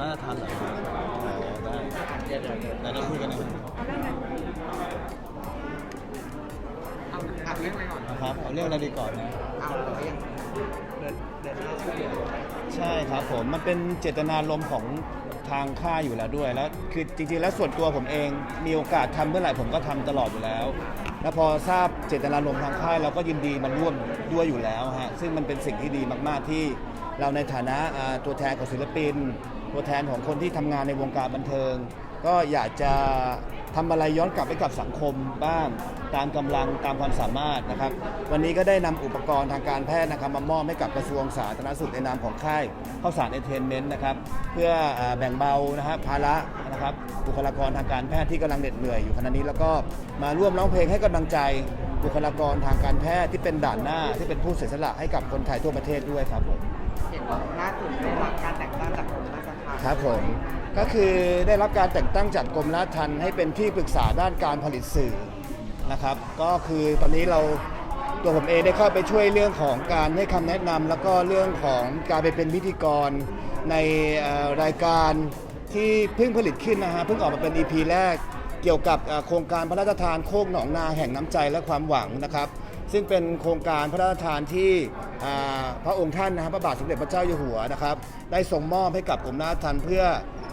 ราชทานเหรอครับอ๋อได้เดี๋ยวเดี๋ยวเดี๋ยวได้ได้คุยกันนะเอาอัดเรื่องอะไรก่อนนะครับ เอาเรื่องอะไรดีก่อนนะ เอาหรือยังเดินเดินหน้าช่วยเหลือใช่ครับผม มันเป็นเจตนารมณ์ของทางค่ายอยู่แล้วด้วย แล้วคือจริงๆ แล้วส่วนตัวผมเองมีโอกาสทำเมื่อไหร่ผมก็ทำตลอดอยู่แล้ว แล้วพอทราบเจตนารมณ์ทางค่ายเราก็ยินดีมาร่วมด้วยอยู่แล้วฮะ ซึ่งมันเป็นสิ่งที่ดีมากๆที่เราในฐานะอ่าตัวแทนของศิลปิน ตัวแทนของคนที่ทำงานในวงการบันเทิง ก็อยากจะทำอะไรย้อนกลับไปกับสังคมบ้างตามกำลังตามความสามารถนะครับ วันนี้ก็ได้นำอุปกรณ์ทางการแพทย์นะครับมามอบให้กับกระทรวงสาธารณสุขในนามของค่ายข้าวสารเอนเทนเมนต์นะครับเพื่ออ่าแบ่งเบานะครับภาระนะครับบุคลากรทางการแพทย์ที่กำลังเหน็ดเหนื่อยอยู่ขณะนี้แล้วก็มาร่วมร้องเพลงให้กำลังใจบุคลากรทางการแพทย์ที่เป็นด่านหน้าที่เป็นผู้เสียสละให้กับคนไทยทั่วประเทศด้วยครับผม เห็นว่าล่าสุดได้รับการแต่งตั้งจากกรมราช ครับผมก็คือได้รับการแต่งตั้งจากกรมราชทัณฑ์ให้เป็นที่ปรึกษาด้านการผลิตสื่อนะครับ ก็คือตอนนี้เราตัวผมเองได้เข้าไปช่วยเรื่องของการให้คำแนะนำแล้วก็เรื่องของการไปเป็นพิธีกรในรายการที่เพิ่งผลิตขึ้นนะฮะเพิ่งออกมาเป็น EP แรกเกี่ยวกับโครงการพระราชทานโคกหนองนาแห่งน้ำใจและความหวังนะครับ ซึ่งเป็นโครงการพระราชทานที่ อ่าพระองค์ท่านนะครับพระบาทสมเด็จพระเจ้าอยู่หัวนะครับ ได้ทรงมอบให้กับกรมราชทัณฑ์เพื่อ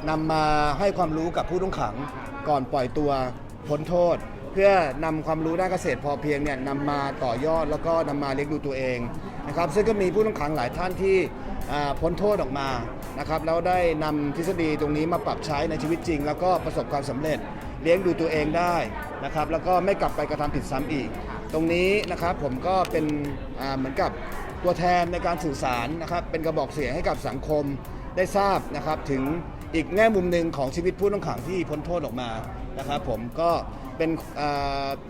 นำมาให้ความรู้กับผู้ต้องขังก่อนปล่อยตัวพ้นโทษ เพื่อนำความรู้ด้านเกษตรพอเพียงเนี่ยนำมาต่อยอดแล้วก็นำมาเลี้ยงดูตัวเองนะครับซึ่งก็มีผู้ต้องขังหลายท่านที่อ่าพ้นโทษออกมานะครับแล้วได้นำทฤษฎีตรงนี้มาปรับใช้ในชีวิตจริง แล้วก็ประสบความสำเร็จเลี้ยงดูตัวเองได้นะครับแล้วก็ไม่กลับไปกระทำผิดซ้ำอีก ตรงนี้นะครับผมก็เป็นอ่าเหมือนกับ ตัวแทนในการสื่อสารนะครับเป็นกระบอกเสียงให้กับสังคมได้ทราบนะครับถึงอีกแง่มุมหนึ่งของชีวิตผู้ต้องขังที่พ้นโทษออกมานะครับผมก็เป็น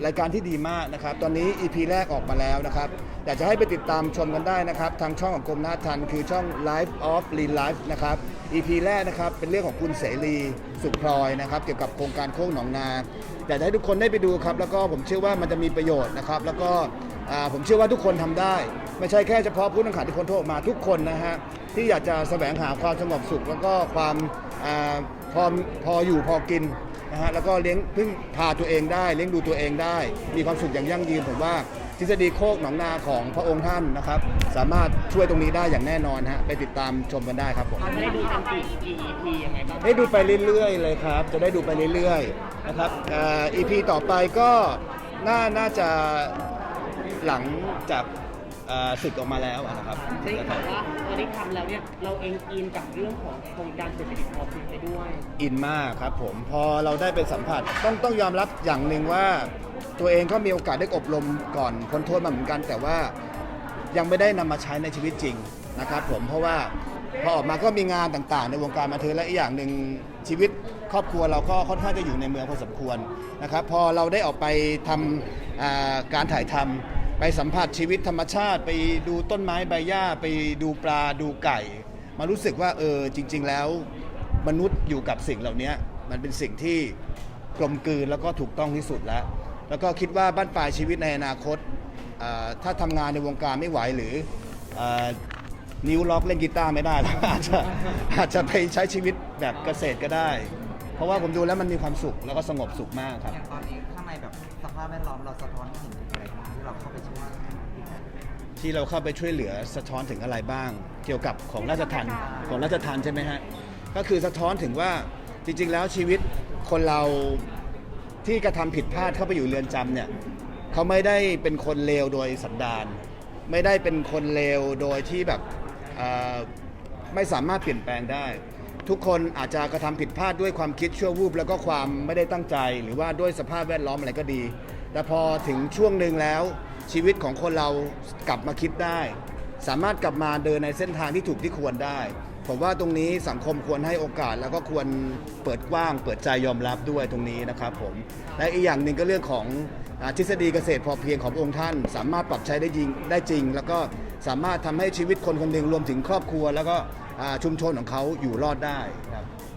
รายการที่ดีมากนะครับ ตอนนี้ EP แรกออกมาแล้วนะครับอยากจะให้ไปติดตามชมกันได้นะครับ ทางช่องของกรมนาทันคือช่อง Life of Lean Life นะครับ EP แรกนะครับเป็นเรื่องของคุณเสรีสุขพลอยนะครับเกี่ยวกับโครงการโค้งหนองนาอยากจะให้ทุกคนได้ไปดูครับ แล้วก็ผมเชื่อว่ามันจะมีประโยชน์นะครับ แล้วก็ ผมเชื่อว่าทุกคนทำได้ ไม่ใช่แค่เฉพาะผู้ต้องขังที่พ้นโทษออกมาทุกคนนะฮะที่อยากจะแสวงหาความสงบสุข แล้วก็ความอาพอพออยู่พอกินนะฮะแล้วก็เลี้ยงพึ่งพาตัวเองได้เลี้ยงดูตัวเองได้ มีความสุขอย่างยั่งยืนผมว่าทฤษฎีโคกหนองนาของพระองค์ท่านนะครับ สามารถช่วยตรงนี้ได้อย่างแน่นอนฮะไปติดตามชมกันได้ครับผมเราได้ดูกันกี่กี่ EP ยังไงบ้างได้ดูไปเรื่อยๆเลยครับ จะได้ดูไปเรื่อยๆนะครับเอ่อ EP ต่อไปก็น่าน่าจะ หลังจากเอ่อศึกออกมาแล้วนะครับได้ข่าวว่าพอได้ทำแล้วเนี่ยเราเองอินกับเรื่องของโครงการเศรษฐกิจพอเพียงไปด้วย อินมากครับผมพอเราได้ไปสัมผัสต้องต้องยอมรับอย่างหนึ่งว่า ตัวเองก็มีโอกาสได้อบรมก่อนพ้นโทษมาเหมือนกัน แต่ว่ายังไม่ได้นำมาใช้ในชีวิตจริงนะครับผมเพราะว่าพอออกมาก็มีงานต่างๆ ในวงการบันเทิงและอีกอย่างหนึ่งชีวิตครอบครัวเราก็ค่อนข้างจะอยู่ในเมืองพอสมควรนะครับพอเราได้ออกไปทำอ่าการถ่ายทำ ไปสัมผัสชีวิตธรรมชาติ ไปดูต้นไม้ใบหญ้า ไปดูปลาดูไก่ มารู้สึกว่าเออจริง ๆ แล้ว มนุษย์อยู่กับสิ่งเหล่านี้มันเป็นสิ่งที่กลมกลืนแล้วก็ถูกต้องที่สุดแล้ว แล้วก็คิดว่าบ้านปลายชีวิตในอนาคต ถ้าทำงานในวงการไม่ไหวหรืออนิ้วล็อกเล่นกีตาร์ไม่ได้แล้วอาจจะอาจจะไปใช้ชีวิตแบบเกษตรก็ได้ เพราะว่าผมดูแล้วมันมีความสุขแล้วก็สงบสุขมากครับ อย่างตอนนี้ข้างในแบบสภาพแวดล้อมเราสะท้อนเห็นอะไรบ้าง ที่เราเข้าไปช่วยที่เราเข้าไปช่วยเหลือสะท้อนถึงอะไรบ้าง เกี่ยวกับของราชทันของราชทันใช่ไหมฮะก็คือสะท้อนถึงว่าจริง ๆ แล้วชีวิตคนเราที่กระทำผิดพลาดเข้าไปอยู่เรือนจำเนี่ยเขาไม่ได้เป็นคนเลวโดยสันดานไม่ได้เป็นคนเลวโดยที่แบบเอ่อไม่สามารถเปลี่ยนแปลงได้ ทุกคนอาจจะกระทำผิดพลาดด้วยความคิดชั่ววูบแล้วก็ความไม่ได้ตั้งใจ หรือว่าด้วยสภาพแวดล้อมอะไรก็ดี แต่พอถึงช่วงหนึ่งแล้ว ชีวิตของคนเรากลับมาคิดได้ สามารถกลับมาเดินในเส้นทางที่ถูกที่ควรได้ ผมว่าตรงนี้สังคมควรให้โอกาส แล้วก็ควรเปิดกว้าง เปิดใจยอมรับด้วยตรงนี้นะครับผมและอีกอย่างหนึ่งก็เรื่องของอทฤษฎีเกษตรพอเพียงขององค์ท่าน สามารถปรับใช้ได้จริงได้จริง แล้วก็สามารถทำให้ชีวิตคนคนหนึ่งรวมถึงครอบครัว แล้วก็ชุมชนของเขาอยู่รอดได้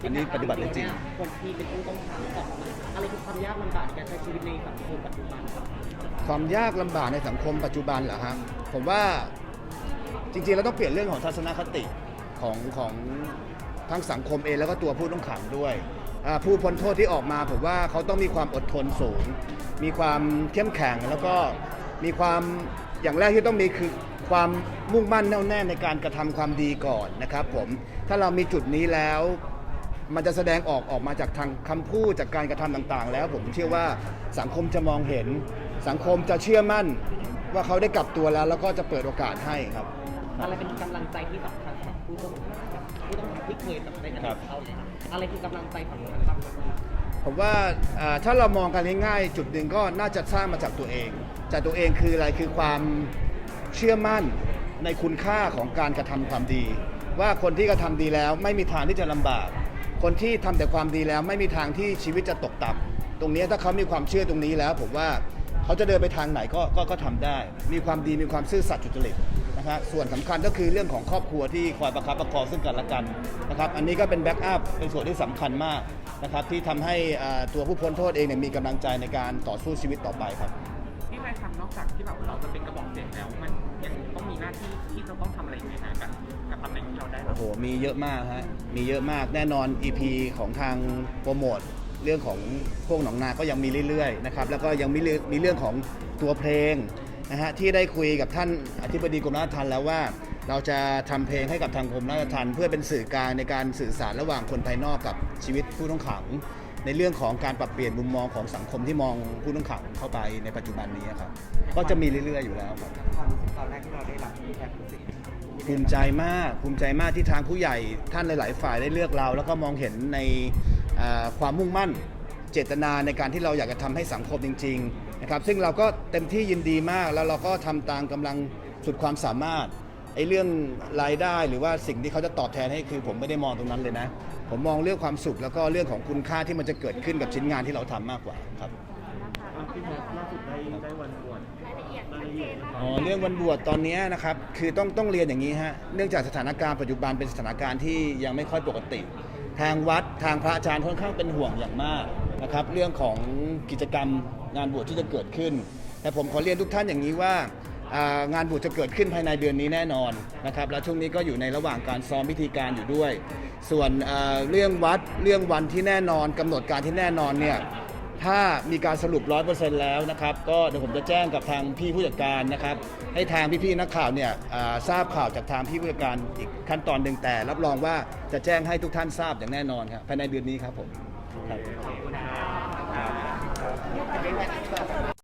อันนี้ปฏิบัติได้จริง คนที่เป็นผู้ต้องขังออกมาอะไรคือความยากลำบากในการใช้ชีวิตในสังคมปัจจุบันครับความยากลำบากในสังคมปัจจุบันเหรอฮะผมว่าจริงๆเราต้องเปลี่ยนเรื่องของทัศนคติของของทั้งสังคมเองแล้วก็ตัวผู้ต้องขังด้วยอ่าผู้พ้นโทษที่ออกมาผมว่าเขาต้องมีความอดทนสูง มีความเข้มแข็งแล้วก็มีความอย่างแรกที่ต้องมีคือความมุ่งมั่นแน่วแน่ในการกระทำความดีก่อนนะครับผมถ้าเรามีจุดนี้แล้ว มันจะแสดงออกออกมาจากทางคำพูดจากการกระทำต่างๆ แล้ว ผมเชื่อว่าสังคมจะมองเห็น สังคมจะเชื่อมั่น ว่าเขาได้กลับตัวแล้ว แล้วก็จะเปิดโอกาสให้ครับ อะไรเป็นกำลังใจที่สำคัญสำหรับผู้ต้องหาครับผู้ต้องหาที่เคยแบบในอครัดีบตเขาเนี่ยอะไรคือกำลังใจสำคัญบ้างครับผมว่าอ่าถ้าเรามองกันง่ายๆจุดหนึ่งก็น่าจะสร้างมาจากตัวเอง จากตัวเองคืออะไรคือความเชื่อมั่นในคุณค่าของการกระทำความดี ว่าคนที่กระทำดีแล้วไม่มีทางที่จะลำบาก คนที่ทำแต่ความดีแล้วไม่มีทางที่ชีวิตจะตกต่ำตรงนี้ถ้าเขามีความเชื่อตรงนี้แล้ว ผมว่าเขาจะเดินไปทางไหนก็ก็ก็ทำได้ มีความดีมีความซื่อสัตย์จุจริตนะครับส่วนสำคัญก็คือเรื่องของครอบครัวที่คอยประคับประคองซึ่งกันและกันนะครับอันนี้ก็เป็นแบ็กอัพเป็นส่วนที่สำคัญมากนะครับที่ทำให้ตัวผู้พ้นโทษเองเนี่ยมีกำลังใจในการต่อสู้ชีวิตต่อไปครับ นายทำนอกจากที่แบบเราจะเป็นกระบอกเสียงแล้ว มันยังต้องมีหน้าที่ที่เราต้องทำอะไรอีกไหมฮะกับกับตำแหน่งที่เราได้รับโอ้โห มีเยอะมากฮะ มีเยอะมากแน่นอน EP ของทางโปรโมทเรื่องของพวกหนองนา ก็ยังมีเรื่อยๆนะครับ แล้วก็ยังมีเรื่องมีเรื่องของตัวเพลงนะฮะที่ได้คุยกับท่านอธิบดีกรมราชทัณฑ์แล้วว่า เราจะทำเพลงให้กับทางกรมราชทัณฑ์เพื่อเป็นสื่อกลางในการสื่อสารระหว่างคนภายนอกกับชีวิตผู้ต้องขัง ในเรื่องของการปรับเปลี่ยนมุมมองของสังคมที่มองผู้ต้องขังเข้าไปในปัจจุบันนี้ครับก็จะมีเรื่อยๆอยู่แล้วครับความรู้สึกตอนแรกที่เราได้รับที่แอบรู้สึกภูมิใจมากภูมิใจมากที่ทางผู้ใหญ่ท่านหลาย ๆ ฝ่ายได้เลือกเรา แล้วก็มองเห็นในความมุ่งมั่นเจตนาในการที่เราอยากจะทำให้สังคมจริง ๆ นะครับ ซึ่งเราก็เต็มที่ยินดีมากแล้วเราก็ทำตามกำลังสุดความสามารถ ไอ้เรื่องรายได้หรือว่าสิ่งที่เขาจะตอบแทนให้คือผมไม่ได้มองตรงนั้นเลยนะ ผมมองเรื่องความสุขแล้วก็เรื่องของคุณค่าที่มันจะเกิดขึ้นกับชิ้นงานที่เราทำมากกว่าครับพี่แม็กล่าสุดได้ได้วันบวชรายละเอียดอ๋อเรื่องวันบวชตอนเนี้ยนะครับคือต้องต้องเรียนอย่างนี้ฮะเนื่องจากสถานการณ์ปัจจุบันเป็นสถานการณ์ที่ยังไม่ค่อยปกติ ทางวัดทางพระอาจารย์ค่อนข้างเป็นห่วงอย่างมากนะครับเรื่องของกิจกรรมงานบวชที่จะเกิดขึ้น แต่ผมขอเรียนทุกท่านอย่างนี้ว่า อ่างานบวชจะเกิดขึ้นภายในเดือนนี้แน่นอนนะครับแล้วช่วงนี้ก็อยู่ในระหว่างการซ้อมพิธีการอยู่ด้วย ส่วนอ่าเรื่องวัดเรื่องวันที่แน่นอนกำหนดการที่แน่นอนเนี่ยถ้ามีการสรุป 100%แล้วนะครับก็เดี๋ยวผมจะแจ้งกับทางพี่ผู้จัดการนะครับให้ทางพี่ๆนักข่าวเนี่ยอ่าทราบข่าวจากทางพี่ผู้จัดการอีกขั้นตอนหนึ่งแต่ รับรองว่าจะแจ้งให้ทุกท่านทราบอย่างแน่นอนครับภายในเดือนนี้ครับผมครับ